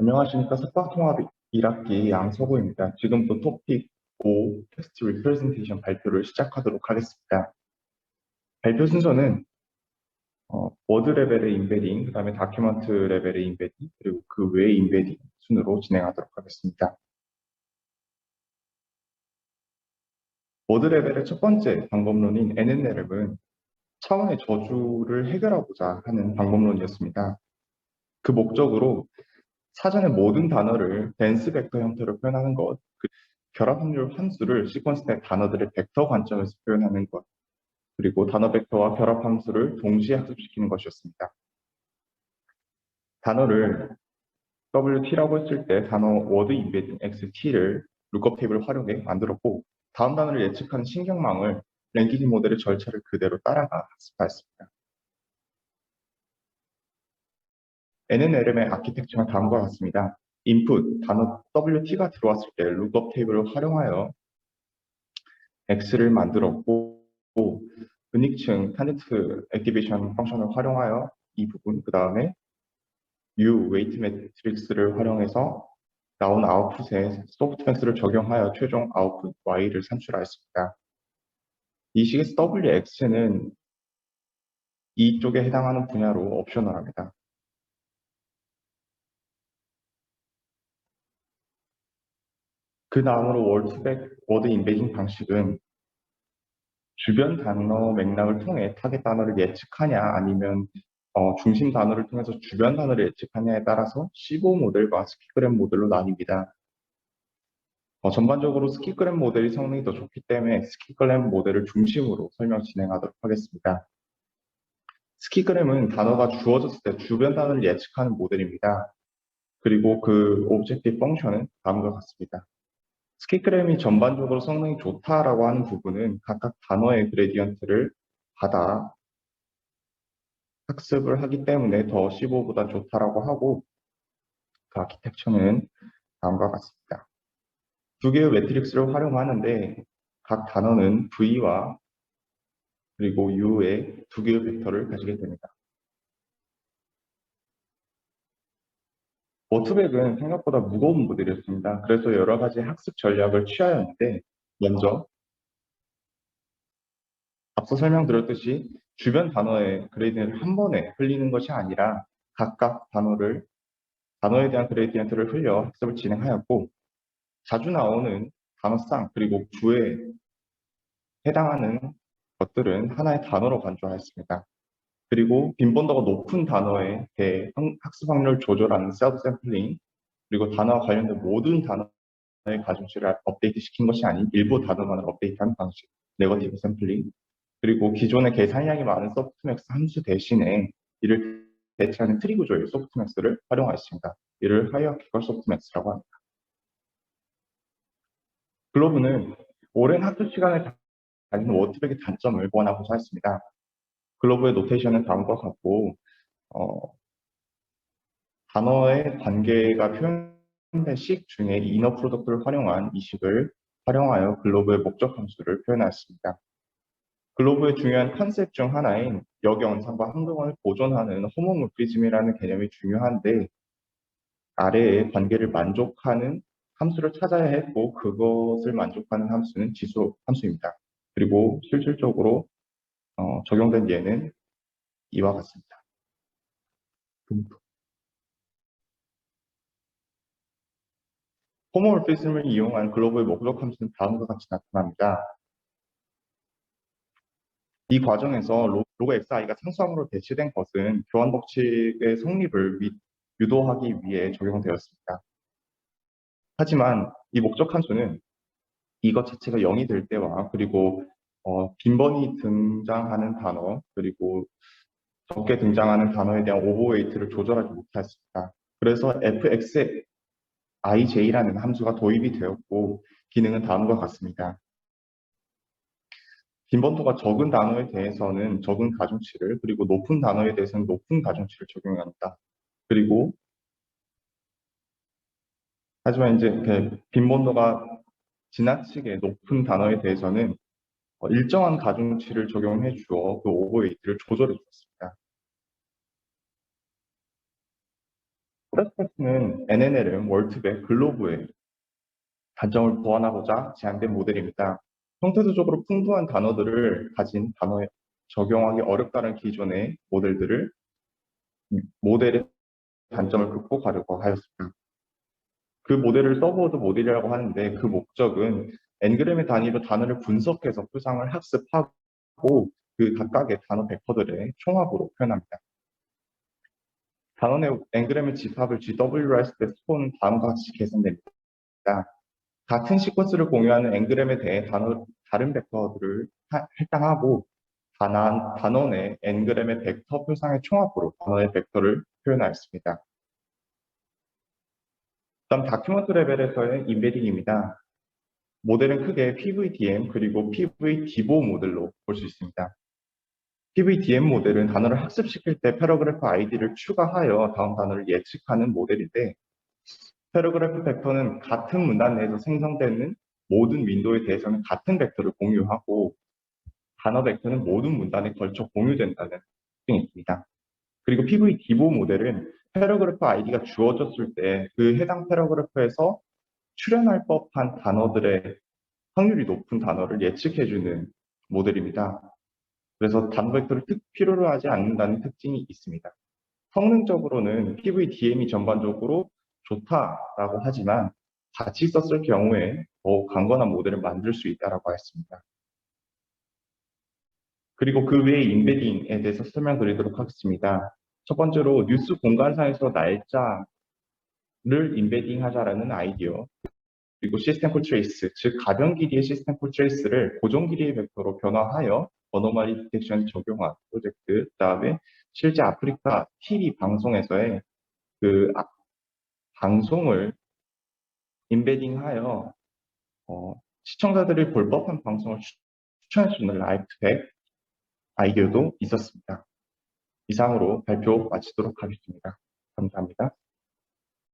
안녕하십니까. 석박통합 1학기 양서구입니다. 지금부터 토픽 5 텍스트 리프레젠테이션 발표를 시작하도록 하겠습니다. 발표 순서는 어, 워드 레벨의 인베딩, 그 다음에 다큐먼트 레벨의 인베딩, 그리고 그 외의 인베딩 순으로 진행하도록 하겠습니다. 워드 레벨의 첫 번째 방법론인 NNL은 차원의 저주를 해결하고자 하는 방법론이었습니다. 그 목적으로 사전에 모든 단어를 댄스 벡터 형태로 표현하는 것, 그 결합 확률 함수를 시퀀스 내 단어들의 벡터 관점에서 표현하는 것, 그리고 단어 벡터와 결합 함수를 동시에 학습시키는 것이었습니다. 단어를 WT라고 했을 때 단어 워드 인베딩 XT를 룩업 테이블을 활용해 만들었고 다음 단어를 예측하는 신경망을 랭귀지 모델의 절차를 그대로 따라가 학습하였습니다. NNLM의 아키텍처는 다음과 같습니다. input 단어 WT가 들어왔을 때 룩업 테이블을 활용하여 X를 만들었고 은익층 탄젠트 액티베이션 펑션을 활용하여 이 부분 그 다음에 U 웨이트 매트릭스를 활용해서 나온 아웃풋에 소프트맥스를 적용하여 최종 아웃풋 Y를 산출하였습니다. 이 식에서 WX는 이쪽에 해당하는 분야로 옵셔널합니다. 그 다음으로 월드백 워드 인베딩 방식은 주변 단어 맥락을 통해 타겟 단어를 예측하냐 아니면 어, 중심 단어를 통해서 주변 단어를 예측하냐에 따라서 15 모델과 스키그램 모델로 나뉩니다. 어, 전반적으로 스키그램 모델이 성능이 더 좋기 때문에 스키그램 모델을 중심으로 설명 진행하도록 하겠습니다. 스키그램은 단어가 주어졌을 때 주변 단어를 예측하는 모델입니다. 그리고 그 오브젝티브 펑션은 다음과 같습니다. 스키그램이 전반적으로 성능이 좋다라고 하는 부분은 각각 단어의 그레디언트를 받아 학습을 하기 때문에 더 15보다 좋다라고 하고 그 아키텍처는 다음과 같습니다. 두 개의 매트릭스를 활용하는데 각 단어는 V와 그리고 U의 두 개의 벡터를 가지게 됩니다. 워트백은 생각보다 무거운 모델이었습니다. 그래서 여러 가지 학습 전략을 취하였는데 먼저 앞서 설명드렸듯이 주변 단어의 그레이디언트를 한 번에 흘리는 것이 아니라 각각 단어를 단어에 대한 그레이디언트를 흘려 학습을 진행하였고 자주 나오는 단어쌍 그리고 주에 해당하는 것들은 하나의 단어로 간주하였습니다. 그리고 빈번도가 높은 단어에 대해 학습 확률을 조절하는 셀프 샘플링 그리고 단어와 관련된 모든 단어의 가중치를 업데이트 시킨 것이 아닌 일부 단어만을 업데이트하는 방식 네거티브 샘플링 그리고 기존의 계산량이 많은 소프트맥스 함수 대신에 이를 대체하는 트리 구조의 소프트맥스를 활용하였습니다. 이를 하이어키컬 소프트맥스라고 합니다. 글로브는 오랜 학습 시간을 가진 워드백의 단점을 보완하고자 했습니다. 글로브의 노테이션은 다음과 같고 어, 단어의 관계가 표현된 식 중에 이너 프로덕트를 활용한 이 식을 활용하여 글로브의 목적 함수를 표현하였습니다. 글로브의 중요한 컨셉 중 하나인 역연상과 항등원을 보존하는 호모모피즘이라는 개념이 중요한데 아래의 관계를 만족하는 함수를 찾아야 했고 그것을 만족하는 함수는 지수 함수입니다. 그리고 실질적으로 어, 적용된 예는 이와 같습니다. 호모모피즘을 이용한 글로브의 목적 함수는 다음과 같이 나타납니다. 이 과정에서 로그 xi가 상수함으로 대체된 것은 교환 법칙의 성립을 유도하기 위해 적용되었습니다. 하지만 이 목적 함수는 이것 자체가 0이 될 때와 그리고 어, 빈번히 등장하는 단어 그리고 적게 등장하는 단어에 대한 오버웨이트를 조절하지 못했습니다. 그래서 fxij라는 함수가 도입이 되었고 기능은 다음과 같습니다. 빈번도가 적은 단어에 대해서는 적은 가중치를 그리고 높은 단어에 대해서는 높은 가중치를 적용합니다. 그리고 하지만 이제 빈번도가 지나치게 높은 단어에 대해서는 어, 일정한 가중치를 적용해 주어 그 오버웨이트를 조절해 주었습니다. 프레스페스는 NNLM, 월트백, 글로브에 단점을 보완하고자 제안된 모델입니다. 형태도적으로 풍부한 단어들을 가진 단어에 적용하기 어렵다는 기존의 모델들을 모델의 단점을 극복하려고 하였습니다. 그 모델을 서브워드 모델이라고 하는데 그 목적은 엔그램의 단위로 단어를 분석해서 표상을 학습하고 그 각각의 단어 벡터들의 총합으로 표현합니다. 내 엔그램의 집합을 때 스코어는 다음과 같이 계산됩니다. 같은 시퀀스를 공유하는 엔그램에 대해 단어, 다른 벡터들을 하- 할당하고 단한, 내 엔그램의 벡터 표상의 총합으로 단어의 벡터를 표현하였습니다. 다음 다큐먼트 레벨에서의 인베딩입니다. 모델은 크게 PVDM 그리고 PVD보 모델로 볼 수 있습니다. PVDM 모델은 단어를 학습시킬 때 패러그래프 아이디를 추가하여 다음 단어를 예측하는 모델인데 패러그래프 벡터는 같은 문단 내에서 생성되는 모든 윈도우에 대해서는 같은 벡터를 공유하고 단어 벡터는 모든 문단에 걸쳐 공유된다는 특징이 있습니다. 그리고 PVD보 모델은 패러그래프 아이디가 주어졌을 때 그 해당 패러그래프에서 출현할 법한 단어들의 확률이 높은 단어를 예측해주는 모델입니다. 그래서 단어 벡터를 특 필요로 하지 않는다는 특징이 있습니다. 성능적으로는 PVDM이 전반적으로 좋다라고 하지만 같이 썼을 경우에 더 강건한 모델을 만들 수 있다라고 했습니다. 그리고 그 외의 인베딩에 대해서 설명드리도록 하겠습니다. 첫 번째로 뉴스 공간상에서 날짜 를 인베딩 하자라는 아이디어 그리고 시스템 콜 트레이스, 즉 가변 길이의 시스템 콜 트레이스를 고정 길이의 벡터로 변화하여 어노마리 디텍션 적용한 프로젝트 그 다음에 실제 아프리카 TV 방송에서의 그 아- 방송을 인베딩하여 어, 시청자들이 볼 법한 방송을 추- 추천해주는 라이프백 아이디어도 있었습니다. 이상으로 발표 마치도록 하겠습니다. 감사합니다.